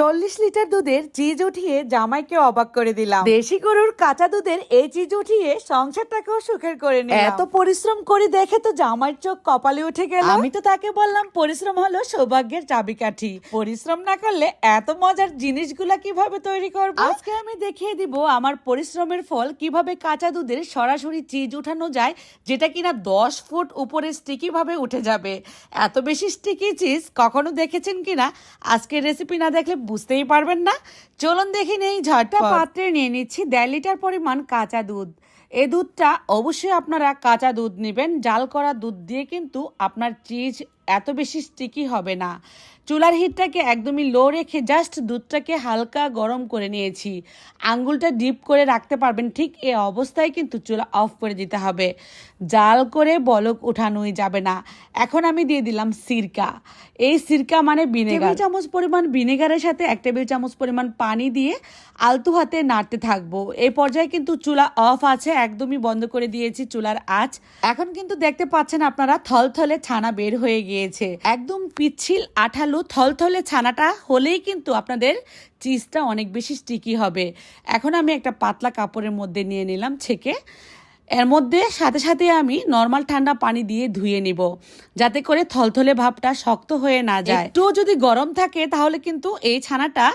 চল্লিশ লিটার দুধের চিজ উঠিয়ে জামাইকে অবাক করে দিলাম। দেশি গরুর কাঁচা দুধের এই চিজ উঠিয়ে সংসারটাকেও সুখের করে নিলাম। এত পরিশ্রম করে দেখে তো জামাইয়ের চোখ কপালে উঠে গেল। আমি তো তাকে বললাম পরিশ্রম হলো সৌভাগ্যের চাবিকাঠি। পরিশ্রম না করলে এত মজার জিনিসগুলা কীভাবে তৈরি করব? আজকে আমি দেখিয়ে দিব আমার পরিশ্রমের ফল কীভাবে কাঁচা দুধের সরাসরি চিজ উঠানো যায় যেটা কিনা দশ ফুট উপরে স্টিকি ভাবে উঠে যাবে। এত বেশি স্টিকি চিজ কখনো দেখেছেন কিনা? আজকের রেসিপি না দেখলে বুঝতেই পারবেন না। চলুন দেখি নেই ঝটটা পাত্রে নিয়ে নিচ্ছি, দেড় লিটার পরিমাণ কাঁচা দুধ। এ দুধটা অবশ্যই আপনারা কাঁচা দুধ নেবেন, জাল করা দুধ দিয়ে কিন্তু আপনার চিজ এত বেশি স্টিকি হবে না। চুলার হিটটাকে একদমই লো রেখে জাস্ট দুধটাকে হালকা গরম করে নিয়েছি। আঙ্গুলটা ডিপ করে রাখতে পারবেন, ঠিক এই অবস্থায় কিন্তু চুলা অফ করে দিতে হবে। জাল করে বলক উঠানোই যাবে না। এখন আমি দিয়ে দিলাম সিরকা। এই সিরকা মানে ভিনেগার চামচ পরিমাণ ভিনেগারের সাথে এক টেবিল চামচ পরিমাণ পানি দিয়ে আলতু হাতে নাড়তে থাকব। এই পর্যায়ে কিন্তু চুলা অফ আছে, একদমই বন্ধ করে দিয়েছি চুলার আঁচ। এখন কিন্তু দেখতে পাচ্ছেন আপনারা থলথলে ছানা বের হয়ে গিয়েছে একদম পিচ্ছিল, আঠালো, থলথলে ছানাটা হলেই কিন্তু আপনাদের চিজটা অনেক বেশি স্টিকি হবে। এখন আমি একটা পাতলা কাপড়ের মধ্যে নিয়ে নিলাম ছেঁকে। এর মধ্যে সাথে সাথে আমি নর্মাল ঠান্ডা পানি দিয়ে ধুয়ে নিব, যাতে করে থলথলে ভাবটা শক্ত হয়ে না যায়। একটু যদি গরম থাকে, তাহলে কিন্তু এই ছানাটা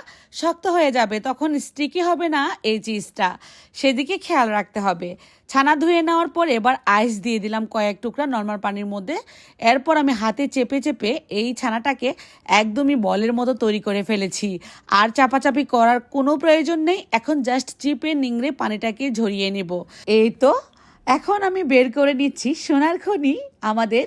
শক্ত হয়ে যাবে, তখন স্টিকি হবে না এই চিজটা সেদিকে খেয়াল রাখতে হবে। ছানা ধুয়ে নেওয়ার পর এবার আইস দিয়ে দিলাম কয়েক টুকরা নর্মাল পানির মধ্যে। এরপর আমি হাতে চেপে চেপে এই ছানাটাকে একদমই বলের মতো তৈরি করে ফেলেছি। আর চাপাচাপি করার কোনো প্রয়োজন নেই, এখন জাস্ট চিপে নিংড়ে পানিটাকে ঝরিয়ে নেব। এই তো এখন আমি বের করে নিচ্ছি সোনার খনি আমাদের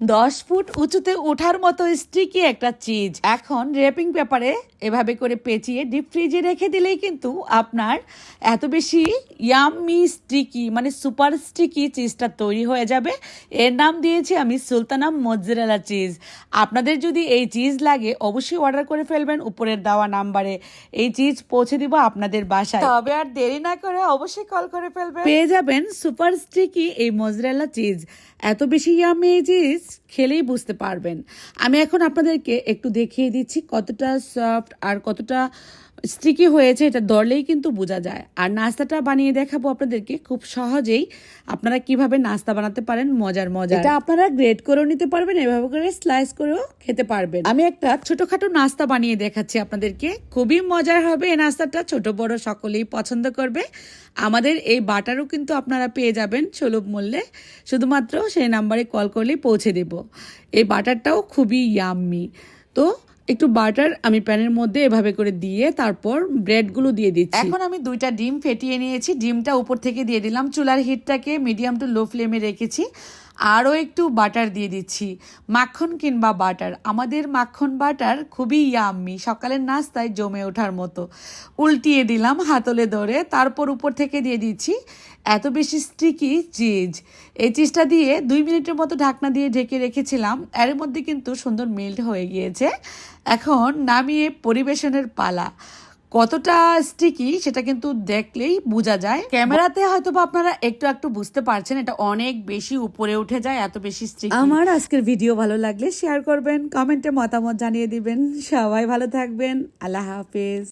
দশ ফুট উঁচুতে ওঠার মতো স্টিকি একটা চিজ এখন র্যাপিং পেপারে এভাবে করে পেঁচিয়ে ডিপ ফ্রিজে রেখে দিলেই কিন্তু আপনার এত বেশি ইয়াম্মি স্টিকি মানে সুপার স্টিকি চিজটা তৈরি হয়ে যাবে। এর নাম দিয়েছি আমি সুলতানাম মজ্জেরালা চিজ আপনাদের যদি এই চিজ লাগে অবশ্যই অর্ডার করে ফেলবেন উপরের দেওয়া নাম্বারে। এই চিজ পৌঁছে দিব আপনাদের বাসায়। তবে আর দেরি না করে অবশ্যই কল করে ফেলবেন। পেয়ে যাবেন সুপার স্টিকি এই মজরেলা চিজ এত বেশি ইয়ামি এই চিজ খেলেই বুঝতে পারবেন। আমি এখন আপনাদেরকে একটু দেখিয়ে দিচ্ছি কতটা সফট আর কতটা স্টিকি হয়েছে এটা দরলেই কিন্তু বোঝা যায়। আর নাস্তাটা বানিয়ে দেখাবো আপনাদেরকে খুব সহজেই। আপনারা কীভাবে নাস্তা বানাতে পারেন মজার মজা এটা আপনারা গ্রেড করেও নিতে পারবেন এভাবে করে স্লাইস করেও খেতে পারবেন। আমি একটা ছোটখাটো নাস্তা বানিয়ে দেখাচ্ছি আপনাদেরকে। খুবই মজার হবে এই নাস্তাটা ছোট বড় সকলেই পছন্দ করবে। আমাদের এই বাটারও কিন্তু আপনারা পেয়ে যাবেন সুলভ মূল্যে। শুধুমাত্র সেই নাম্বারে কল করলেই পৌঁছে দেব। এই বাটারটাও খুবই ইয়াম্মি তো একটু বাটার আমি প্যানের মধ্যে এভাবে করে দিয়ে তারপর ব্রেডগুলো দিয়ে দিচ্ছি। এখন আমি দুইটা ডিম ফেটিয়ে নিয়েছি। ডিমটা উপর থেকে দিয়ে দিলাম। চুলার হিটটাকে মিডিয়াম টু লো ফ্লেমে রেখেছি। আরও একটু বাটার দিয়ে দিচ্ছি। মাখন কিংবা বাটার। আমাদের মাখন বাটার খুবই ইয়াম্মি সকালের নাস্তায় জমে ওঠার মতো। উল্টিয়ে দিলাম হাতলে ধরে, তারপর উপর থেকে দিয়ে দিচ্ছি এত বেশি স্টিকি চিজ এই চিজটা দিয়ে দুই মিনিটের মতো ঢাকনা দিয়ে ঢেকে রেখেছিলাম। এর মধ্যে কিন্তু সুন্দর মেল্ট হয়ে গিয়েছে। এখন নামিয়ে পরিবেশনের পালা। কতটা স্টিকি সেটা কিন্তু দেখলেই বোঝা যায়। ক্যামেরাতে হয়তো আপনারা একটু একটু বুঝতে পারছেন, এটা অনেক বেশি উপরে উঠে যায়, এত বেশি স্টিকি আমার আজকের ভিডিও ভালো লাগলে শেয়ার করবেন কমেন্টে মতামত জানিয়ে দিবেন। সবাই ভালো থাকবেন, আল্লাহ হাফেজ।